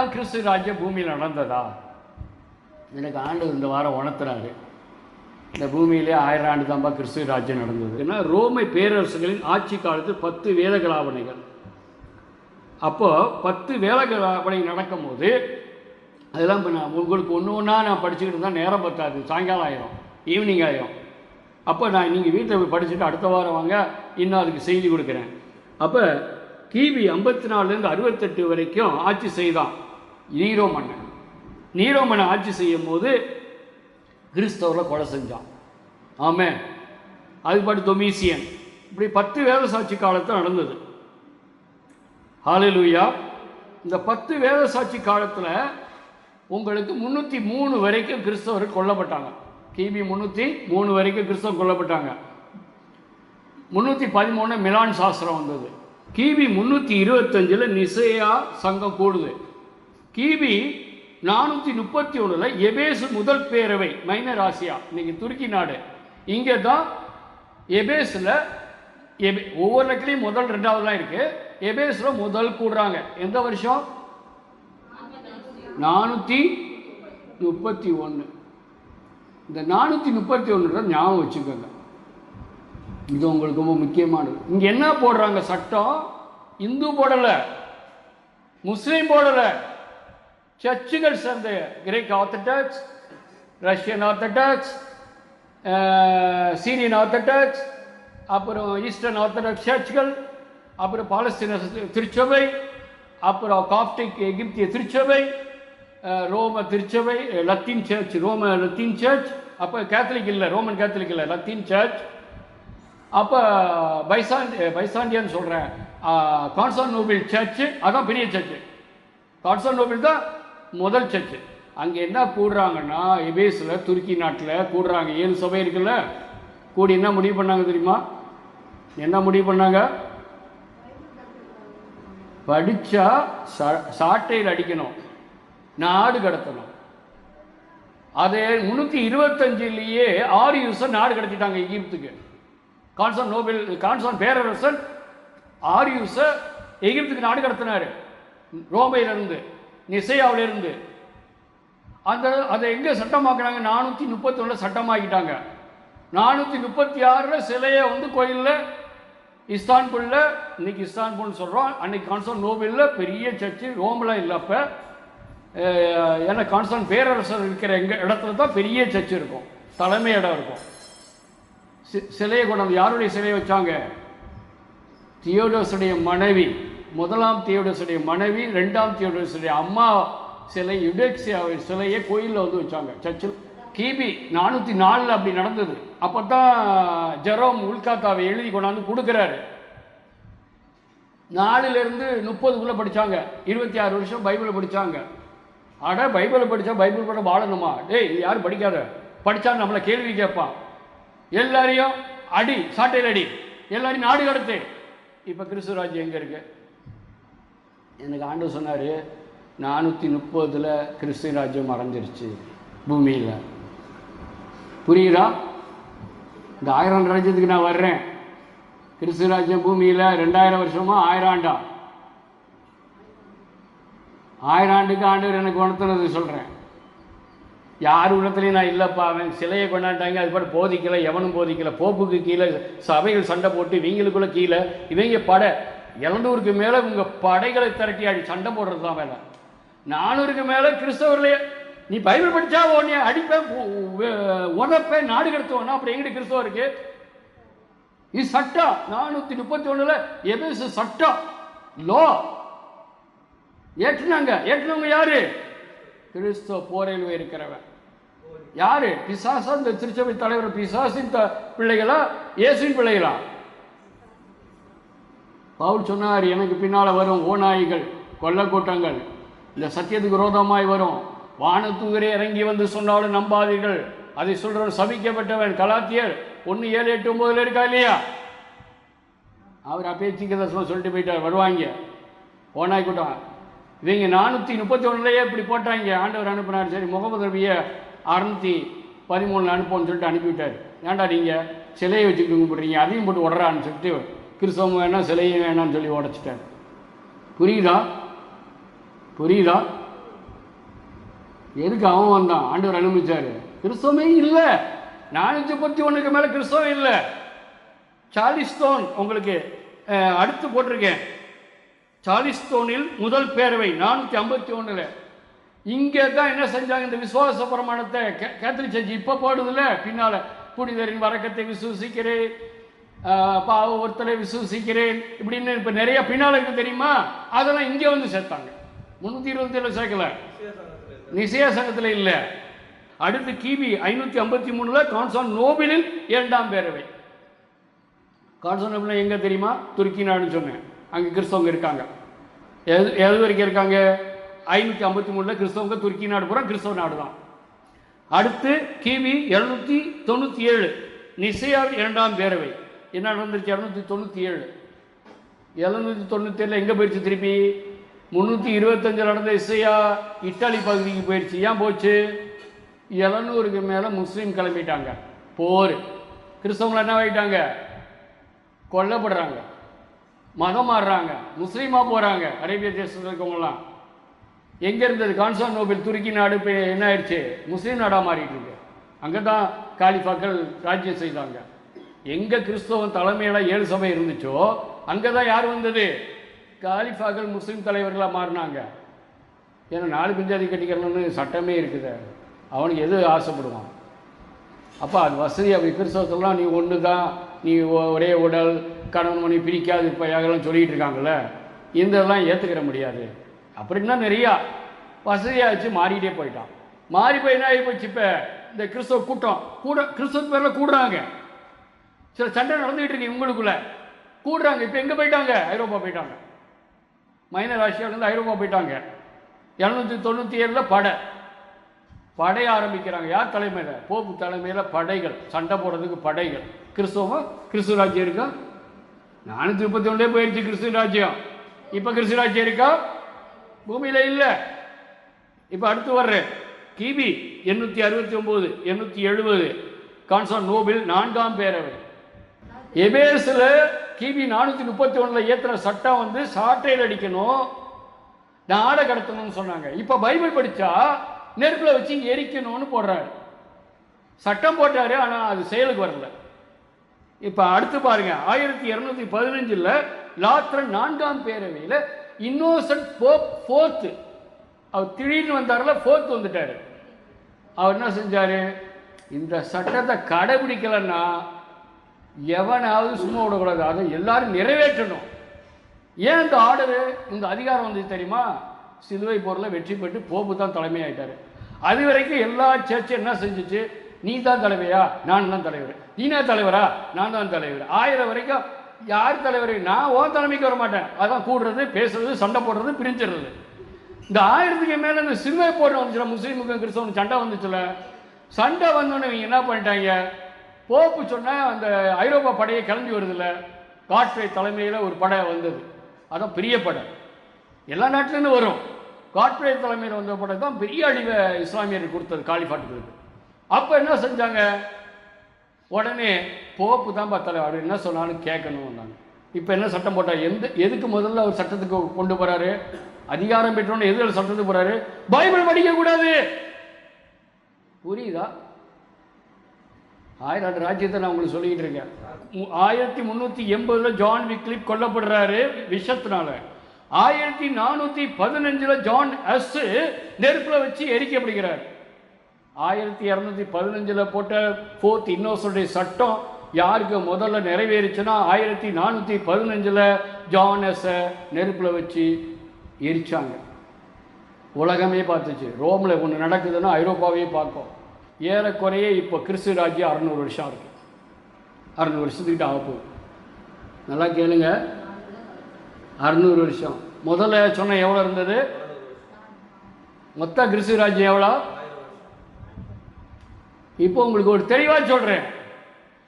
தான் கிறிஸ்து ராஜ்யம் பூமியில் நடந்ததா? எனக்கு ஆண்டு இந்த வாரம் உணர்த்துறாரு. இந்த பூமியிலே ஆயிரம் ஆண்டு தான்ப்பா கிறிஸ்து ராஜ்யம் நடந்தது. ஏன்னா ரோமை பேரரசுகளின் ஆட்சி காலத்தில் பத்து வேத கலாபனைகள் அப்போ பத்து வேத கலாபனை நடக்கும்போது அதெல்லாம் இப்போ நான் உங்களுக்கு ஒன்று ஒன்றா நான் படிச்சுக்கிட்டு இருந்தால் நேரம் பத்தாது. சாயங்காலம் ஆயிரும். ஈவினிங் ஆயிரும். அப்போ நான் நீங்கள் வீட்டில் போய் படிச்சுட்டு அடுத்த வாரம் வாங்க இன்னும் அதுக்கு செய்தி கொடுக்குறேன். அப்போ கிபி ஐம்பத்தி நாலுலேருந்து அறுபத்தெட்டு வரைக்கும் ஆட்சி செய்தான். நீரோ மன்னன். நீரோ மன்னன் ஆட்சி செய்யும் போது கிறிஸ்தவரில் கொலை செஞ்சான். ஆமே. அதுபாடு தொமீசியன். இப்படி பத்து வேத சாட்சி காலத்தில் நடந்தது. ஹalleluya. இந்த பத்து வேத சாட்சி காலத்தில் உங்களுக்கு முந்நூற்றி மூணு வரைக்கும் கிறிஸ்தவர்கள் கொல்லப்பட்டாங்க. கிபி முந்நூற்றி மூணு வரைக்கும் கிறிஸ்தவம் கொல்லப்பட்டாங்க. முந்நூற்றி பதிமூணு மிலான் சாஸ்திரம் வந்தது. கிபி முந்நூற்றி இருபத்தஞ்சில் நிசையா சங்கம் கூடுது. கிபி நானூற்றி முப்பத்தி ஒன்றில் எபேசு முதல் பேரவை மைனர் ஆசியா இன்னைக்கு துருக்கி நாடு. இங்கே தான் எபேஸில் எபே ஒவ்வொரு இடத்துலையும் முதல் ரெண்டாவதுலாம் இருக்குது எபேஸில் முதல் கூடுறாங்க. எந்த வருஷம்? நானூற்றி முப்பத்தி ஒன்று இந்த நானூற்றி முப்பத்தி ஒன்று ஞாபகம் வச்சுக்கோங்க. இது உங்களுக்கு ரொம்ப முக்கியமானது. இங்கே என்ன போடுறாங்க சட்டம்? இந்து போடலை. முஸ்லீம் போடலை. சர்ச்சுகள் சேர்ந்த Greek Orthodox Russian Orthodox Syrian Orthodox அப்புறம் ஈஸ்டர்ன் ஆர்த்தடாக்ஸ் சர்ச்சுகள் அப்புறம் பாலஸ்தீன திருச்சபை அப்புறம் காப்டிக் எகிப்திய திருச்சபை ரோம திருச்சபை லத்தீன் சர்ச் ரோம லத்தீன் சர்ச் அப்போ கேத்தலிக் இல்லை ரோமன் கேத்தலிக் இல்லை லத்தீன் சர்ச். அப்போ பைசான் பைசாண்டியான்னு சொல்கிறேன் கான்சான் நோபிள் சர்ச்சு அதான் பெரிய சர்ச்சு. கான்ஸ்டான்டோபிள் தான் முதல் சர்ச்சு. அங்கே என்ன கூடுறாங்கன்னா எபேஸில் துருக்கி நாட்டில் கூடுறாங்க. ஏழு சபை இருக்குல்ல? கூடி என்ன முடிவு பண்ணாங்க தெரியுமா? என்ன முடிவு பண்ணாங்க? படித்தா சாட்டையில் அடிக்கணும். நாடு கடத்தணும். அது முந்நூற்றி இருபத்தஞ்சிலேயே ஆரியூஸை நாடு கடத்திட்டாங்க எகிப்துக்கு. கான்சான் நோபல் கான்சான் பேரரசன் ஆரியூஸை எகிப்துக்கு நாடு கடத்தினார். ரோமையிலிருந்து. நிசையாவிலிருந்து. அந்த அதை எங்கே சட்டமாக்குனாங்க? நானூற்றி முப்பத்தொன்னில் சட்டமாக்கிட்டாங்க. நானூற்றி முப்பத்தி ஆறில் சிலையை வந்து கோயிலில் இஸ்தான்புல்ல இன்னைக்கு இஸ்தான்புல்னு சொல்கிறோம் அன்னைக்கு கான்ஸ்டான் நோபலில் பெரிய சர்ச்சு ரோமில் இல்லை அப்போ. ஏன்னா கான்ஸ்டான் பேரரசர் இருக்கிற எங்கள் இடத்துல தான் பெரிய சர்ச் இருக்கும். தலைமை இடம் இருக்கும். சி- சிலையை கொண்டாந்து யாருடைய சிலையை வச்சாங்க? தியோடோஸுடைய மனைவி. முதலாம் தியோடோஸுடைய மனைவி ரெண்டாம் தியோடோஸுடைய அம்மா சிலை யுடெக்ஸியா சிலையை கோயிலில் வந்து வச்சாங்க. சர்ச்சில் கிபி நானூற்றி நாலில் அப்படி நடந்தது. அப்போ தான் ஜெரோம் உல்காத்தாவை எழுதி கொண்டாந்து கொடுக்குறாரு. நாலுலேருந்து முப்பதுக்குள்ளே படித்தாங்க இருபத்தி ஆறு வருஷம் பைபிளை படித்தாங்க அட பைபிளை படித்தா பைபிள் படம் வாழணுமா? டேய் இது யாரும் படிக்காத. படித்தா நம்மளை கேள்வி கேட்பான். எல்லாரையும் அடி சாட்டையில் அடி. எல்லாரையும் நாடு கடத்து. இப்போ கிறிஸ்துவராஜ் எங்கே இருக்குது எனக்கு ஆண்டு சொன்னார் நானூற்றி முப்பதில் கிறிஸ்து ராஜ்யம் மறைஞ்சிருச்சு பூமியில். புரியுதா? இந்த ஆயிரம் ராஜ்யத்துக்கு நான் வர்றேன். கிறிஸ்து ராஜ்யம் பூமியில் ரெண்டாயிரம் வருஷமா ஆயிரம் ஆண்டா. ஆயிரம் ஆண்டுக்கு ஆண்டவர் எனக்கு உணர்த்தினது சொல்கிறேன் யார் உள்ளத்துலையும் நான் இல்லைப்பா அவன் சிலையை கொண்டாண்டாங்க அது பாட்டு போதிக்கலை எவனும் போதிக்கலை. போப்புக்கு கீழே சபைகள் சண்டை போட்டு இவங்களுக்குள்ளே கீழே இவங்க படை எழுநூறுக்கு மேலே உங்கள் படைகளை திரட்டி அடி சண்டை போடுறது தான் வேலை. நானூறுக்கு மேலே கிறிஸ்தவர்களே நீ பைபிள் படித்தா உடனே அடிப்பேன் உதப்பேன் நாடு கடத்துவோன்னா அப்புறம் எங்கிட்ட கிறிஸ்தவம் இருக்கு? இது சட்டம் நானூற்றி முப்பத்தி ஒன்றில் எபேசு சட்டம் லோ ஏற்றுனாங்க. ஏற்றுனவங்க யாரு? கிறிஸ்தவ போரையில் இருக்கிறவன். யாரு? பிசாசா இந்த திருச்சபை தலைவர் பிசாசின் த- பிள்ளைகளா? இயேசுவின் பிள்ளைகளா? பவுல் சொன்னார் எனக்கு பின்னால் வரும் ஓநாய்கள் கொள்ளக்கூட்டங்கள். இந்த சத்தியத்துக்கு விரோதமாய் வரும். வானத்தூரே இறங்கி வந்து சொன்னாலும் நம்பாதீர்கள். அதை சொல்கிறவன் சபிக்கப்பட்டவன். கலாத்தியர் ஒன்று ஏழு எட்டு ஒன்பதுல இருக்கா இல்லையா? அவர் அப்பயே தீர்க்கதரிசனம் சொல்லிட்டு போயிட்டார். வருவாங்க. ஓனாய் கூட்டம். இவங்க நானூற்றி முப்பத்தி ஒன்றுலையே இப்படி போட்டாங்க. ஆண்டவர் அனுப்பினார். சரி முகமது நபியை அறநூற்றி பதிமூணில் அனுப்போன்னு சொல்லிட்டு அனுப்பிவிட்டார். ஏன்டா நீங்கள் சிலையை வச்சுக்கிட்டு கும்பிட்றீங்க? அதையும் போட்டு விடுறான்னு சொல்லிட்டு கிறிஸ்தவம் வேணாம் சிலையும் வேணாம்னு சொல்லி உடச்சிட்டார் புரியுதா? புரியுதா? எதுக்கு அவன் வந்தான்? ஆண்டவர் அனுமதிச்சார். கிறிஸ்தவமே இல்லை. நானூற்றி முப்பத்தி ஒன்றுக்கு மேலே கிறிஸ்தவம் இல்லை. சாலிஸ்தோன் உங்களுக்கு அடுத்து போட்டிருக்கேன். சாலிஸ்தோனில் முதல் பேரவை நானூற்றி ஐம்பத்தி ஒன்றில் இங்கே தான் என்ன செஞ்சாங்க? இந்த விசுவாச பிரமாணத்தை கே- கேத்தலிக் சர்ச் இப்போ போடுதில்ல? பின்னால் புனிதரின் வரக்கத்தை விசுவசிக்கிறேன். பாவ ஒருத்தரை விசுவசிக்கிறேன். இப்படின்னு இப்போ நிறைய பின்னால் இருக்கு தெரியுமா? அதெல்லாம் இங்கே வந்து சேர்த்தாங்க. முந்நூற்றி இருபத்தி ஏழு சேர்க்கல. நிசையா சங்கத்தில் இல்லை. அடுத்து கிபி ஐநூற்றி ஐம்பத்தி மூணில் கான்சான் நோபிலில் இரண்டாம் பேரவை. கான்ஸ்டாண்டினோபிள் எங்கே தெரியுமா? துருக்கி நாடுன்னு சொன்னேன். அங்கே கிறிஸ்தவங்க இருக்காங்க. எது எது வரைக்கும் இருக்காங்க? ஐநூற்றி ஐம்பத்தி மூணில் கிறிஸ்தவங்க துருக்கி நாடு பூரா கிறிஸ்தவ நாடு தான். அடுத்து கிபி எழுநூற்றி தொண்ணூற்றி ஏழு. நிசையா இரண்டாம் பேரவை. என்ன நடந்துருச்சு இரநூத்தி தொண்ணூற்றி ஏழு. எழுநூற்றி தொண்ணூற்றி ஏழில் எங்கே போயிடுச்சு திருப்பி? முந்நூற்றி இருபத்தஞ்சில் நடந்த இசையா இத்தாலி பகுதிக்கு போயிடுச்சு ஏன் போச்சு? எழுநூறுக்கு மேலே முஸ்லீம் கிளம்பிட்டாங்க. போர். கிறிஸ்தவங்களை என்ன ஆகிட்டாங்க கொல்லப்படுறாங்க. மதம் மாறுறாங்க. முஸ்லீமாக போகிறாங்க அரேபிய தேசத்தில் இருக்கவங்களாம் எங்கே இருந்தது? கான்ஸ்டான்டோபிள் துருக்கி நாடு இப்போ என்ன ஆயிடுச்சு? முஸ்லீம் நாடாக மாறிட்டு இருக்கு. அங்கே தான் காலிஃபாக்கள் ராஜ்யம் செய்தாங்க. எங்கே கிறிஸ்தவன் தலைமையில் ஏழு சபை இருந்துச்சோ அங்கே தான் யார் வந்தது? காலிஃபாக்கள் முஸ்லீம் தலைவர்களாக மாறினாங்க. ஏன்னா நாலு பஞ்சாதி கட்டிக்கணும்னு சட்டமே இருக்குது. அவனுக்கு எது ஆசைப்படுவான்? அப்போ அது வசதி அப்படி கிறிஸ்தவத்தெல்லாம் நீ ஒன்று தான் நீ ஒரே உடல் கணவன் மணி பிரிக்காது இப்போ சொல்லிகிட்டு சொல்லிட்டு இருக்காங்கல்ல இந்த இதெல்லாம் ஏற்றுக்கிற முடியாது. அப்படின்னா நிறையா வசதியாச்சு மாறிக்கிட்டே போயிட்டான். மாறி போய் என்ன ஆகி போச்சு இப்போ? இந்த கிறிஸ்தவ கூட்டம். கூட கிறிஸ்தவ பேரில் கூடுறாங்க. சில சண்டை நடந்துகிட்டு இருக்கு இவங்களுக்குள்ள. கூடுறாங்க இப்போ எங்கே போயிட்டாங்க? ஐரோப்பா போயிட்டாங்க. மைனர் ஆசியாவிலேருந்து ஐரோப்பா போயிட்டாங்க. இரநூத்தி தொண்ணூற்றி ஏழில் படை. படை ஆரம்பிக்கிறாங்க. யார் தலைமையில்? போப்பு தலைமையில் படைகள். சண்டை போடுறதுக்கு படைகள். கிறிஸ்தவம்? கிறிஸ்துவ ராஜ்யம் இருக்கா? நானூற்றி முப்பத்தி ஒன்றே போயிடுச்சு கிறிஸ்துவ ராஜ்யம். இப்போ கிறிஸ்துவ ராஜ்யம் இருக்கா? பூமியில் இல்லை. இப்போ அடுத்து வர்றேன் கிபி எண்ணூற்றி அறுபத்தி ஒம்பது எண்ணூற்றி எழுபது. கான்சன் நோபில் நான்காம் பேரவை எபேஸில் கிபி நானூற்றி முப்பத்தி ஒன்றில் ஏற்றின சட்டம் வந்து சாட்டையில் அடிக்கணும். நாடை கடத்தணும்னு சொன்னாங்க. இப்போ பைபிள் படித்தா நெருப்பில் வச்சு எரிக்கணும்னு போடுறாரு. சட்டம் போட்டார் ஆனால் அது செயலுக்கு வரல. இப்போ அடுத்து பாருங்க ஆயிரத்தி இரநூத்தி பதினஞ்சில் லாத்ரன் நான்காம் பேரவையில் இன்னோசன்ட் போப் ஃபோர்த்து. அவர் திடீர்னு வந்தார்ல ஃபோர்த்து வந்துட்டார். அவர் என்ன செஞ்சார்? இந்த சட்டத்தை கடைபிடிக்கலைன்னா எவனாவது சும்மா விடக்கூடாது. அதை எல்லாரும் நிறைவேற்றணும். ஏன் இந்த ஆர்டரு இந்த அதிகாரம் வந்து தெரியுமா? சிலுவை போரில் வெற்றி பெற்று போப்பு தான் தலைமையாயிட்டார். அது வரைக்கும் எல்லா சர்ச்சும் என்ன செஞ்சுச்சு? நீ தான் தலைவையா நான் தான் தலைவர். நீனா தலைவரா? நான் தான் தலைவர். ஆயிரம் வரைக்கும் யார் தலைவர்? நான் ஓ தலைமைக்கு வர மாட்டேன். அதான் கூடுறது பேசுறது சண்டை போடுறது பிரிஞ்சிடுறது. இந்த ஆயிரத்துக்கு மேலே இந்த சிலுவை போடுற வந்துச்சுல முஸ்லீமுக்கும் கிறிஸ்தவனுக்கு சண்டை வந்துச்சுல? சண்டை வந்தோடனே இவங்க என்ன பண்ணிட்டாங்க? போப்பு சொன்ன அந்த ஐரோப்பா படையை கிளம்பி வருதில்ல? காட்வே தலைமையில் ஒரு படை வந்தது. அதான் பெரிய படை. எல்லா நாட்டிலேருந்து வரும். காட்வே தலைமையில் வந்த படை தான் பெரிய அழிவை இஸ்லாமியர்கள் கொடுத்தது காலிஃபாட்டுக்கு அப்போ என்ன செஞ்சாங்க? உடனே போப்பு தான் பார்த்தல அவர் என்ன சொன்னாலும் கேட்கணும் வந்தாங்க. இப்போ என்ன சட்டம் போட்டார் எந்த எதுக்கு முதல்ல அவர் சட்டத்துக்கு கொண்டு போகிறாரு அதிகாரம் பெற்றோன்னு எதில் சட்டத்துக்கு போகிறாரு பைபிள் படிக்கக்கூடாது புரியுதா? ஆயிரம் ஆண்டு ராஜ்யத்தை நான் உங்களுக்கு சொல்லிக்கிட்டு இருக்கேன். ஆயிரத்தி முந்நூற்றி எண்பதில் ஜான் விக்லிப் கொல்லப்படுறாரு விஷத்தினால. ஆயிரத்தி நானூற்றி பதினஞ்சில் ஜான் எஸ் நெருப்பில் வச்சு எரிக்கப்படுகிறார். ஆயிரத்தி இரநூத்தி பதினஞ்சில் போட்ட ஃபோர்த் இன்னோசனுடைய சட்டம் யாருக்கு முதல்ல நிறைவேறிச்சுன்னா ஆயிரத்தி நானூற்றி பதினஞ்சில் ஜான் எஸ்ஸை நெருப்பில் வச்சு எரிச்சாங்க. உலகமே பார்த்துச்சு. ரோமில் ஒன்று நடக்குதுன்னா ஐரோப்பாவே பார்க்கும். ஏறக்குறைய இப்போ கிறிஸ்து ராஜ்யம் அறநூறு வருஷம் இருக்குது அறநூறு வருஷத்துக்கிட்ட ஆக போகுது. நல்லா கேளுங்க. அறநூறு வருஷம். முதல்ல சொன்ன எவ்வளோ இருந்தது? மொத்த கிறிஸ்து ராஜ்யம் எவ்வளோ? இப்போ உங்களுக்கு ஒரு தெளிவாக சொல்கிறேன்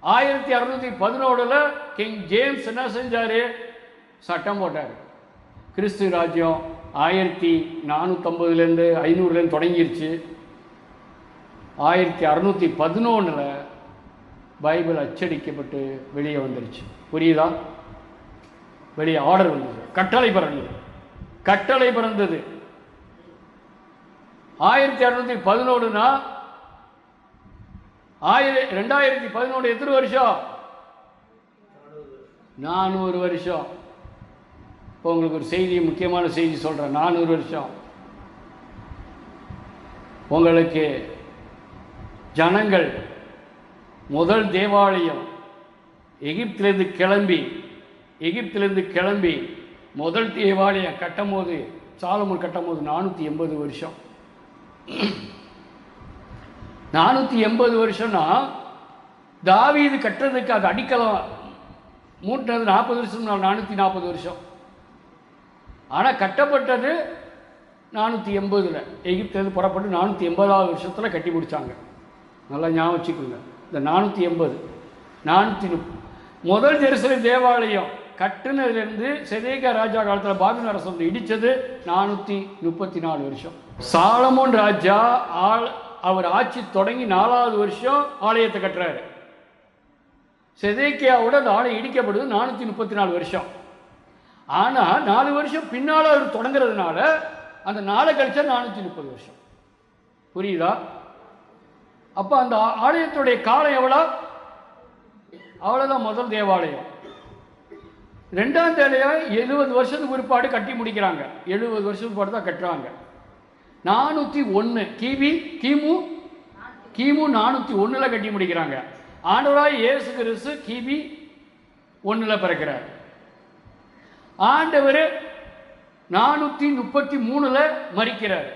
ஆயிரத்தி அறுநூத்தி பதினோடுல கிங் ஜேம்ஸ் என்ன செஞ்சார்? சட்டம் போட்டார். கிறிஸ்து ராஜ்யம் ஆயிரத்தி நானூற்றம்பதுலேருந்து ஐநூறுலேருந்து தொடங்கிருச்சு. ஆயிரத்தி அறநூற்றி பதினொன்றில் பைபிள் அச்சடிக்கப்பட்டு வெளியே வந்துருச்சு. புரியுதா? வெளியே ஆர்டர் வந்தது. கட்டளை பிறந்தது. கட்டளை பிறந்தது. ஆயிரத்தி அறுநூத்தி பதினோடுனா ஆயிர ரெண்டாயிரத்தி பதினோடு எத்தனை வருஷம்? நானூறு வருஷம். இப்போ உங்களுக்கு ஒரு செய்தி முக்கியமான செய்தி சொல்கிறேன் நானூறு வருஷம். உங்களுக்கு ஜனங்கள் முதல் தேவாலயம் எகிப்திலிருந்து கிளம்பி எகிப்திலிருந்து கிளம்பி முதல் தேவாலயம் கட்டும் போது கட்டும்போது கட்டும் போது நானூற்றி எண்பது வருஷம். நானூற்றி எண்பது வருஷம்னா தாவீது கட்டுறதுக்கு அது அடிக்கலாம் மூட்டினது நாற்பது வருஷம் நானூற்றி நாற்பது வருஷம். ஆனால் கட்டப்பட்டது நானூற்றி எண்பதில். எகிப்திலிருந்து புறப்பட்டு நானூற்றி எண்பதாவது வருஷத்தில் கட்டி பிடிச்சாங்க நல்லா ஞாபகம் வச்சுக்கோங்க. இந்த நானூற்றி எண்பது நானூற்றி முப் முதல் ஜெருசலேம் தேவாலயம் கட்டுனதுலேருந்து செதேகா ராஜா காலத்தில் பாபின் அரசு வந்து இடித்தது நானூற்றி முப்பத்தி நாலு வருஷம். சாலமோன் ராஜா ஆள் அவர் ஆட்சி தொடங்கி நாலாவது வருஷம் ஆலயத்தை கட்டுறாரு. செதேக்கியாவோட அந்த ஆலயம் இடிக்கப்படுது நானூற்றி முப்பத்தி நாலு வருஷம். ஆனால் நாலு வருஷம் பின்னால் அவர் தொடங்குறதுனால அந்த நாளை கழிச்சா நானூற்றி முப்பது வருஷம். புரியுதா? அப்போ அந்த ஆலயத்துடைய காலம் எவ்வளோ? அவ்வளோதான் முதல் தேவாலயம். ரெண்டாம் தேவையாக எழுபது வருஷத்துக்கு பிற்பாடு கட்டி முடிக்கிறாங்க. எழுபது வருஷத்துக்கு பிற்பாடு தான் கட்டுறாங்க. நானூற்றி ஒன்று கிபி கிமு கிமு நானூற்றி ஒன்றில் கட்டி முடிக்கிறாங்க. ஆண்டவராய் இயேசு கிறிஸ்து கிபி ஒன்றில் பிறக்கிறார். ஆண்டவர் நானூற்றி முப்பத்தி மூணில் மறிக்கிறார்.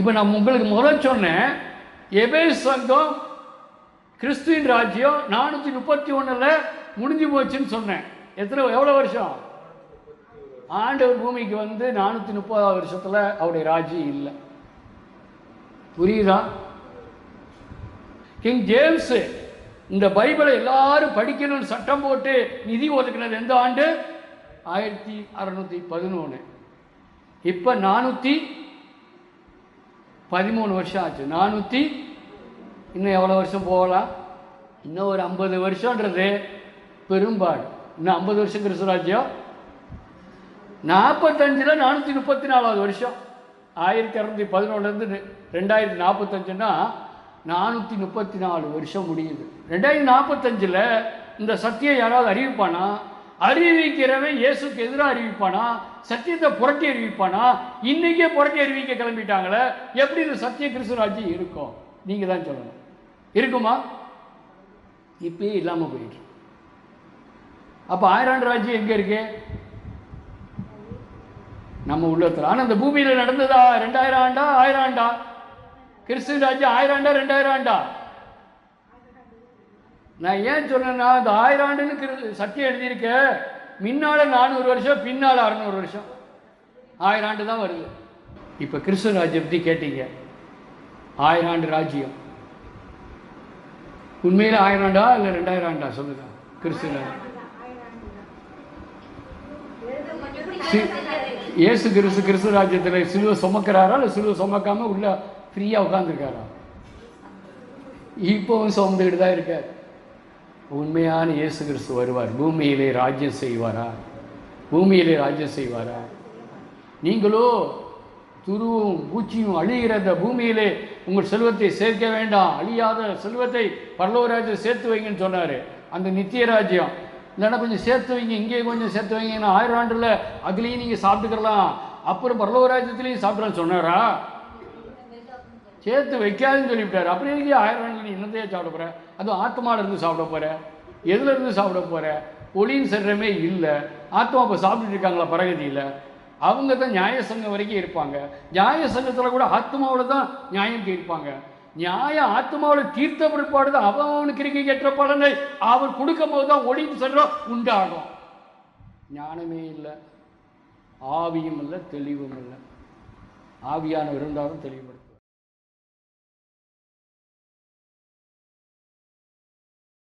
இப்போ நான் உங்களுக்கு முதல் சொன்னேன். எபேஸ் சங்கம் கிறிஸ்துவின் ராஜ்யம் நானூற்றி முப்பத்தி ஒன்றில் முடிஞ்சு போச்சுன்னு சொன்னேன். எத்தனை எவ்வளோ வருஷம்? ஆண்டவர் பூமிக்கு வந்து நானூற்றி முப்பதாவது வருஷத்தில் அவருடைய ராஜ்யம் இல்லை. புரியுதா? கிங் ஜேம்ஸு இந்த பைபிளை எல்லாரும் படிக்கணும்னு சட்டம் போட்டு நிதி ஒதுக்கினது எந்த ஆண்டு? ஆயிரத்தி அறநூற்றி பதினொன்று இப்போ நானூற்றி பதிமூணு வருஷம் ஆச்சு. நானூற்றி இன்னும் எவ்வளோ வருஷம் போகலாம்? இன்னும் ஒரு ஐம்பது வருஷன்றது பெரும்பாடு. இன்னும் ஐம்பது வருஷம் கிறிஸ்துராஜ்யம் நாற்பத்தஞ்சில் நானூற்றி முப்பத்தி நாலாவது வருஷம். ஆயிரத்தி இரநூத்தி பதினொன்றுலேருந்து ரெண்டாயிரத்தி நாற்பத்தஞ்சுன்னா நானூற்றி முப்பத்தி நாலு வருஷம் முடியுது. ரெண்டாயிரத்தி நாற்பத்தஞ்சில் இந்த சத்தியம் யாராவது அறிவிப்பானா? அறிவிக்கிறவன் இயேசுக்கு எதிராக அறிவிப்பானா? சத்தியத்தை புரட்டி அறிவிப்பானா? இன்னைக்கே புரட்டி அறிவிக்க கிளம்பிட்டாங்களே எப்படி இந்த சத்திய கிறிஸ்துராஜ்யம் இருக்கும்? நீங்கள் தான் சொல்லணும். இருக்குமா? இப்பயே இல்லாமல் போயிட்டு அப்போ ஆயிரம் ராஜ்யம் எங்கே இருக்கு? நம்ம உள்ளத்தில். ஆனால் அந்த பூமியில் நடந்ததா? ரெண்டாயிரம் ஆண்டா? ஆயிரம் ஆண்டா? கிறிஸ்து ராஜ்யம் ஆயிரம் ஆண்டா? ரெண்டாயிரம் ஆண்டா? நான் ஏன் சொன்னேன்னா இந்த ஆயிரம் ஆண்டுன்னு சத்தியம் எழுதியிருக்க. முன்னால நானூறு வருஷம் பின்னால் அறுநூறு வருஷம். ஆயிரம் ஆண்டு தான் வருது. இப்போ கிறிஸ்து ராஜ்யம் பற்றி கேட்டீங்க. ஆயிரம் ஆண்டு ராஜ்யம். உண்மையில் ஆயிரம் ஆண்டா இல்லை ரெண்டாயிரம் ஆண்டா சொல்லுங்க கிறிஸ்து ஏசு இயேசு கிறிஸ்து கிறிஸ்து ராஜ்யத்தில் சிலுவை சுமக்கிறாரா? இல்லை சிலுவை சுமக்காம உள்ள ஃப்ரீயாக உட்காந்துருக்காரா இப்போவும் சுமந்துக்கிட்டு தான் இருக்கார். உண்மையான இயேசு கிறிஸ்து வருவார். பூமியிலே ராஜ்யம் செய்வாரா? பூமியிலே ராஜ்யம் செய்வாரா? நீங்களோ துருவும் பூச்சியும் அழிகிற அந்த பூமியிலே உங்கள் செல்வத்தை சேர்க்க வேண்டாம். அழியாத செல்வத்தை பரலோராஜ்யம் சேர்த்து வைங்கன்னு சொன்னார். அந்த நித்திய ராஜ்யம் இல்லைன்னா கொஞ்சம் சேர்த்து வைங்க இங்கே கொஞ்சம் சேர்த்து வைங்கன்னா ஆயிரம் ஆண்டில் அதுலேயும் நீங்கள் சாப்பிட்டுக்கலாம். அப்புறம் பரலோராஜ்யத்துலேயும் சாப்பிட்றேன்னு சொன்னாரா? சேர்த்து வைக்காதுன்னு சொல்லிவிட்டார். அப்புறம் எதுக்கு ஆயிரம் ஆண்டில் நீ என்னத்தையே சாப்பிட போகிற அதுவும் ஆத்மால இருந்து சாப்பிட போகிற எதில் இருந்து சாப்பிட போகிற ஒளியின் சரமே இல்லை. ஆத்மா இப்போ சாப்பிட்டுட்டு இருக்காங்களா பரகதியில்? அவங்க தான் நியாய சங்கம் வரைக்கும் இருப்பாங்க. நியாய சங்கத்தில் கூட ஆத்மாவோட தான் நியாயம் கேட்பாங்க நியாய ஆத்மாவோட தீர்த்த பிற்பாடு தான் அவன் அவனுக்கு இருக்க ஏற்ற பலனை அவர் கொடுக்கும் போது தான் ஒளியின் சரம் உண்டாகும். ஞானமே இல்லை. ஆவியும் இல்லை தெளிவும் இல்லை. ஆவியானவர் இருந்தாலும் தெளிவுபடுத்த